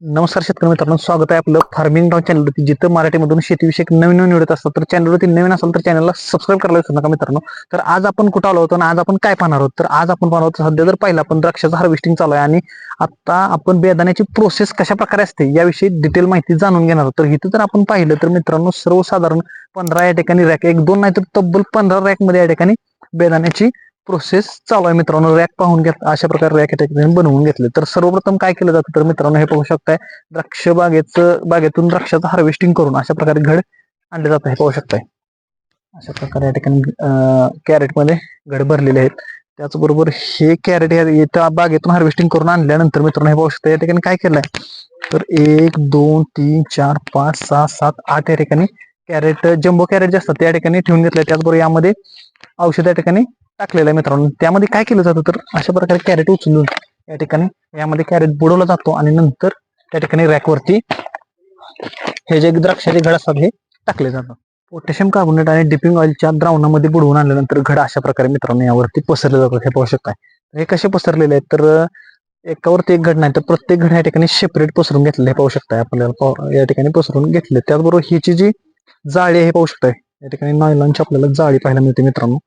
नमस्कार शेतकरी मित्रांनो स्वागत आहे आपलं फार्मिंग डाऊन चॅनलवरती जिथं मराठीमधून शेतीविषयक नवीन नवीन मिळत असतात तर चॅनलवरती नवीन असेल तर चॅनलला सबस्क्राईब करायला विसरू नका मित्रांनो. तर आज आपण कुठं आलो होतो आणि आज आपण काय पाहणार आहोत? तर आज आपण पाहणार आहोत सध्या जर पाहिलं आपण द्राक्षाचं हार्वेस्टिंग चालू आहे आणि आता आपण बेदाण्याची प्रोसेस कशा प्रकारे असते याविषयी डिटेल माहिती जाणून घेणार आहोत. तर इथं जर आपण पाहिलं तर मित्रांनो सर्वसाधारण पंधरा या ठिकाणी रॅक एक दोन नाही तर तब्बल पंधरा रॅकमध्ये या ठिकाणी बेदाण्याची प्रोसेस चालू आहे मित्रांनो. रॅक पाहून घेत अशा प्रकारे रॅक या ठिकाणी बनवून घेतले. तर सर्वप्रथम काय केलं जातं? तर मित्रांनो हे पाहू शकताय द्राक्ष बागेचं बागेतून द्राक्षाचं हार्वेस्टिंग करून अशा प्रकारे घड आणले जातं. हे पाहू शकताय. अशा प्रकारे या ठिकाणी कॅरेटमध्ये घड भरलेले आहेत. त्याचबरोबर हे कॅरेट त्या बागेतून हार्वेस्टिंग करून आणल्यानंतर मित्रांनो हे पाहू शकता या ठिकाणी काय केलंय? तर एक दोन तीन चार पाच सहा सात आठ या ठिकाणी कॅरेट जम्बो कॅरेट जे असतात त्या ठिकाणी ठेवून घेतलंय त्याचबरोबर यामध्ये औषध या ठिकाणी टाकलेलं आहे मित्रांनो. त्यामध्ये काय केलं जातं तर अशा प्रकारे कॅरेट उचलून या ठिकाणी यामध्ये कॅरेट बुडवला जातो आणि नंतर त्या ठिकाणी रॅकवरती हे जे द्राक्षाचे घड असतात हे टाकले जातात. पोटॅशियम कार्बोनेट आणि डिपिंग ऑइलच्या द्रावणामध्ये बुडवून आणल्यानंतर घड अशा प्रकारे मित्रांनो यावरती पसरले जातात. हे पाहू आहे हे कसे पसरलेले आहेत? तर एकावरती एक घड नाही तर प्रत्येक घड या ठिकाणी सेपरेट पसरून घेतलेले हे पाहू शकताय. आपल्याला या ठिकाणी पसरून घेतले. त्याचबरोबर हिची जी जाळी आहे हे पाहू शकताय. या ठिकाणी नायलॉनची आपल्याला जाळी पाहायला मिळते मित्रांनो.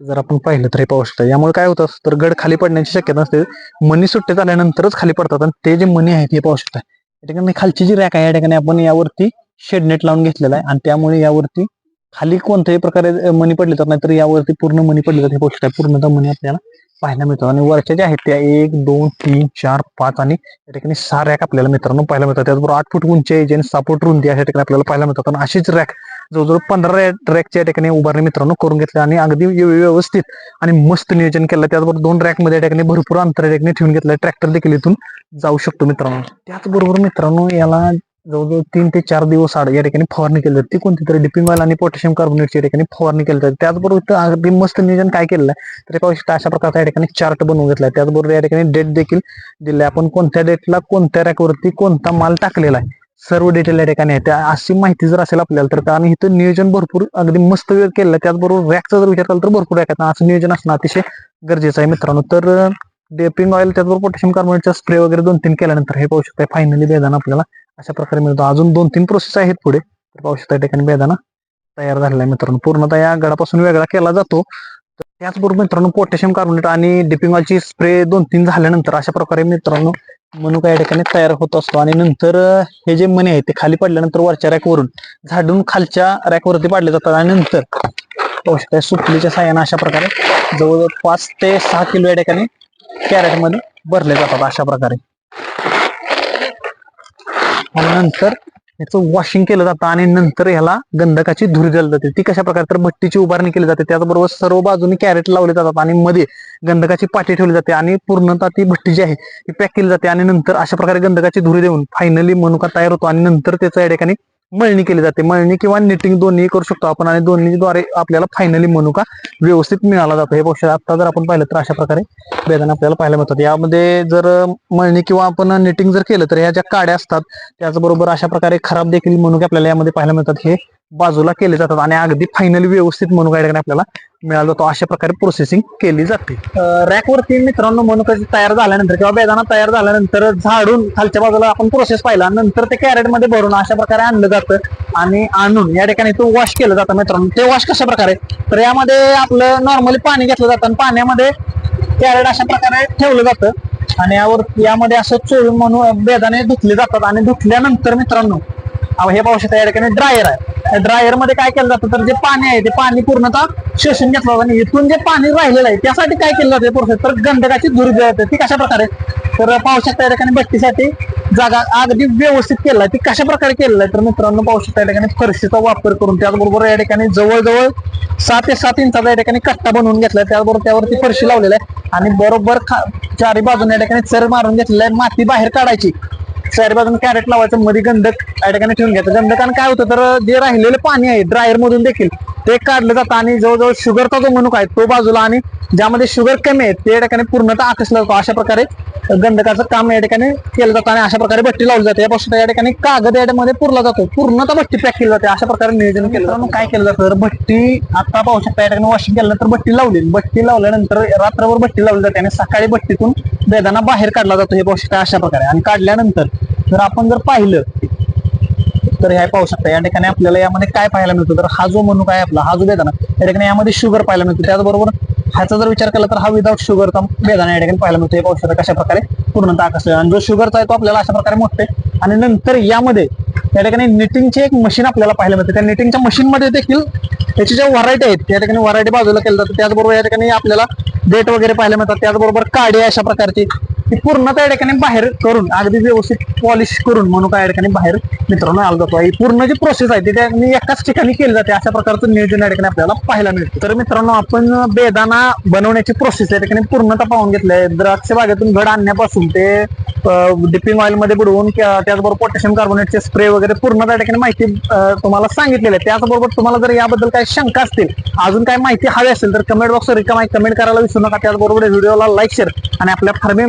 जर आपण पाहिलं तर हे पाहू शकता. यामुळे काय होतं तर गड खाली पडण्याची शक्यता असते. मनी सुट्टे झाल्यानंतरच खाली पडतात आणि ते जे मनी आहेत हे पाहू शकता. या ठिकाणी खालची जी रॅक आहे या ठिकाणी आपण यावरती शेडनेट लावून घेतलेला आहे आणि त्यामुळे यावरती खाली कोणत्याही प्रकारे मनी पडले तर नाही तर यावरती पूर्ण मनी पडले तर हे पाहू शकता. पूर्णतः मनी आपल्याला पाहायला मिळतो. आणि वरच्या ज्या आहेत त्या एक दोन तीन चार पाच आणि या ठिकाणी सहा रॅक आपल्याला मित्रांनो पाहायला मिळतात. त्याचबरोबर आठ फूट उंची आहे आणि सहा फूट रुंदी अशा ठिकाणी आपल्याला पाहायला मिळतात. आणि अशीच रॅक जवळजवळ पंधरा रॅकच्या ठिकाणी उभारणी मित्रांनो करून घेतल्या आणि अगदी व्यवस्थित आणि मस्त नियोजन केलं. त्याचबरोबर दोन रॅकमध्ये या ठिकाणी भरपूर अंतर ठिकाणी ठेवून घेतलं. ट्रॅक्टर देखील इथून जाऊ शकतो मित्रांनो. त्याचबरोबर मित्रांनो याला जवळजवळ तीन ते चार दिवस आड या ठिकाणी फवारणी केली जाते. ती कोणती तरी डिपिंग ऑइल आणि पोटॅशियम कार्बोनेटच्या ठिकाणी फवारणी केली जाते. त्याचबरोबर इथं अगदी मस्त नियोजन काय केलं आहे? तर पाहू शकता अशा प्रकारचा या ठिकाणी चार्ट बनवून घेतला त्याचबरोबर या ठिकाणी डेट देखील दिले आपण कोणत्या डेटला कोणत्या रॅकवरती कोणता माल टाकलेला आहे? सर्व डिटेल या ठिकाणी आहे त्या अशी माहिती जर असेल आपल्याला तर आणि इथं नियोजन भरपूर अगदी मस्त वेळ केलं त्याचबरोबर रॅकचा जर विचार केला तर भरपूर रॅक आहेत. असं नियोजन असणं अतिशय गरजेचं आहे मित्रांनो. तर डेपिंग ऑइल त्याचबरोबर पोटॅशियम कार्बोनेटचा स्प्रे वगैरे दोन तीन केल्यानंतर हे पाहू शकता फायनली बेदाना आपल्याला अशा प्रकारे मिळतो. अजून दोन तीन प्रोसेस आहेत पुढे. तर पाहू शकता ठिकाणी बेदाना तयार झालेला आहे मित्रांनो. पूर्णतः या गडापासून वेगळा केला जातो. तर त्याचबरोबर मित्रांनो पोटॅशियम कार्बोनेट आणि डिपिंग ऑइलची स्प्रे दोन तीन झाल्यानंतर अशा प्रकारे मित्रांनो मनुका या ठिकाणी तयार होत असतो. आणि नंतर हे जे मणी आहे ते खाली पडल्यानंतर वरच्या रॅकवरून झाडून खालच्या रॅकवरती पाडले जातात. आणि नंतर पाहू शकता सुटलीच्या साह्याने अशा प्रकारे जवळजवळ पाच ते सहा किलो या ठिकाणी कॅरेटमध्ये भरले जातात अशा प्रकारे. आणि नंतर याचं वॉशिंग केलं जातं आणि नंतर ह्याला गंधकाची धुरी दिली जाते. ती कशा प्रकारे तर भट्टीची उभारणी केली जाते. त्याचबरोबर सर्व बाजूनी कॅरेट लावले जातात आणि मध्ये गंधकाची पाटी ठेवली जाते आणि पूर्णतः ती भट्टी जी आहे ती पॅक केली जाते आणि नंतर अशा प्रकारे गंधकाची धुरी देऊन फायनली मनुका तयार होतो आणि नंतर त्याचा या ठिकाणी मळणी केली जाते. मळणी किंवा निटिंग दोन्ही करू शकतो आपण आणि दोन्हीद्वारे आपल्याला फायनली मनुका व्यवस्थित मिळाला जातो. हे पक्ष आता जर आपण पाहिलं तर अशा प्रकारे बेदाणे आपल्याला पाहायला मिळतात. यामध्ये जर मळणी किंवा आपण निटिंग जर केलं तर ह्या ज्या काड्या असतात त्याचबरोबर अशा प्रकारे खराब देखील मनुके आपल्याला यामध्ये पाहायला मिळतात. हे बाजूला केले जातात आणि अगदी फायनल व्यवस्थित म्हणून या ठिकाणी आपल्याला मिळाला जातो. अशा प्रकारे प्रोसेसिंग केली जाते. रॅकवरती मित्रांनो मनुका तयार झाल्यानंतर किंवा बेदाना तयार झाल्यानंतर झाडून खालच्या बाजूला आपण प्रोसेस पाहिला नंतर ते कॅरेटमध्ये भरून अशा प्रकारे आणलं जातं आणि आणून या ठिकाणी तो वॉश केलं जातं मित्रांनो. ते वॉश कशा प्रकारे? तर यामध्ये आपलं नॉर्मली पाणी घेतलं जातं आणि पाण्यामध्ये कॅरेट अशा प्रकारे ठेवलं जातं आणि यावर यामध्ये असं चोळून म्हणून बेदाने धुतले जातात आणि धुतल्यानंतर मित्रांनो अहो, हे पाहू या ठिकाणी ड्रायर आहे. ड्रायरमध्ये काय केलं जातं? तर जे पाणी आहे ते पाणी पूर्णतः शोषून घेतलं जातं. आणि इथून जे पाणी राहिलेलं आहे त्यासाठी काय केलं जाते प्रोसेस तर गंधकाची धुरी दिली ती कशा प्रकारे तर पाहू शकता या ठिकाणी भट्टीसाठी जागा अगदी व्यवस्थित केलाय आहे. ती कशा प्रकारे केलेला आहे? तर मित्रांनो पाहू शकता या ठिकाणी फरशीचा वापर करून त्याचबरोबर या ठिकाणी जवळजवळ सात ते सात इंचाचा या ठिकाणी कट्टा बनवून घेतलाय त्याचबरोबर त्यावरती फरशी लावलेला आहे. आणि बरोबर चारी बाजूने या ठिकाणी चर मारून घेतलेला आहे. माती बाहेर काढायची. चारी बाजून कॅरेट लावायचं. मध्ये गंधक या ठिकाणी ठेवून घ्यायचं. गंधकानं काय होतं तर जे राहिलेलं पाणी आहे ड्रायर मधून देखील ते काढलं जातं आणि जवळजवळ शुगरचा जो मनुका आहे तो बाजूला आणि ज्यामध्ये शुगर कमी आहे ते या ठिकाणी पूर्णतः आकसला जातो अशा प्रकारे गंधकाचं काम या ठिकाणी केलं जातं आणि अशा प्रकारे भट्टी लावली जाते. यापासून या ठिकाणी कागद यामध्ये पुरला जातो. पूर्णतः भट्टी पॅक केली जाते. अशा प्रकारे नियोजन केलं जातं. काय केलं जातं? तर भट्टी आता पाहू शकता या ठिकाणी वॉशिंग केल्यानंतर भट्टी लावली. भट्टी लावल्यानंतर रात्रभर भट्टी लावली जाते आणि सकाळी भट्टीतून बेदाना बाहेर काढला जातो हे पाहू शकता अशा प्रकारे. आणि काढल्यानंतर जर आपण जर पाहिलं तर हे पाहू शकता या ठिकाणी आपल्याला यामध्ये काय पाहायला मिळतं? तर हा जो मनुका आहे आपला हा जो बेदाना या ठिकाणी यामध्ये शुगर पाहायला मिळतो. त्याचबरोबर ह्याचा जर विचार केला तर हा विदाऊट शुगरचा बेदाना या ठिकाणी पाहायला मिळतो. हे पाहू शकता कशा प्रकारे? पूर्णतः कसं आणि जो शुगरचा आहे तो आपल्याला अशा प्रकारे मोठते आणि नंतर यामध्ये या ठिकाणी निटिंगची एक मशीन आपल्याला पाहायला मिळते. त्या निटिंगच्या मशीन मध्ये देखील त्याची ज्या व्हरायटी आहेत त्या ठिकाणी व्हरायटी बाजूला केल्या जातात. त्याचबरोबर या ठिकाणी आपल्याला डेट वगैरे पाहायला मिळतात. त्याचबरोबर काडी अशा प्रकारची. ती पूर्ण त्या ठिकाणी बाहेर करून अगदी व्यवस्थित पॉलिश करून म्हणून काय ठिकाणी बाहेर मित्रांनो आला जातो. ही पूर्ण जी प्रोसेस आहे ती त्या एकाच ठिकाणी केली जाते. अशा प्रकारचं नियोजन या ठिकाणी आपल्याला पाहायला मिळतं. तर मित्रांनो आपण बेदाना बनवण्याची प्रोसेस या ठिकाणी पूर्णतः पाहून घेतलंय. द्राक्ष बागेतून घड आणण्यापासून ते डिपिंग ऑइलमध्ये बुडवून त्याचबरोबर पोटॅशियम कार्बोनेटचे स्प्रे वगैरे पूर्ण त्या ठिकाणी माहिती तुम्हाला सांगितलेली आहे. त्याचबरोबर तुम्हाला जर याबद्दल काही शंका असतील अजून काही माहिती हवी असेल तर कमेंट बॉक्स रिकामा कमेंट करायला विसरू नका. त्याचबरोबर व्हिडिओला लाईक शेअर आणि आपल्या फार्मिंग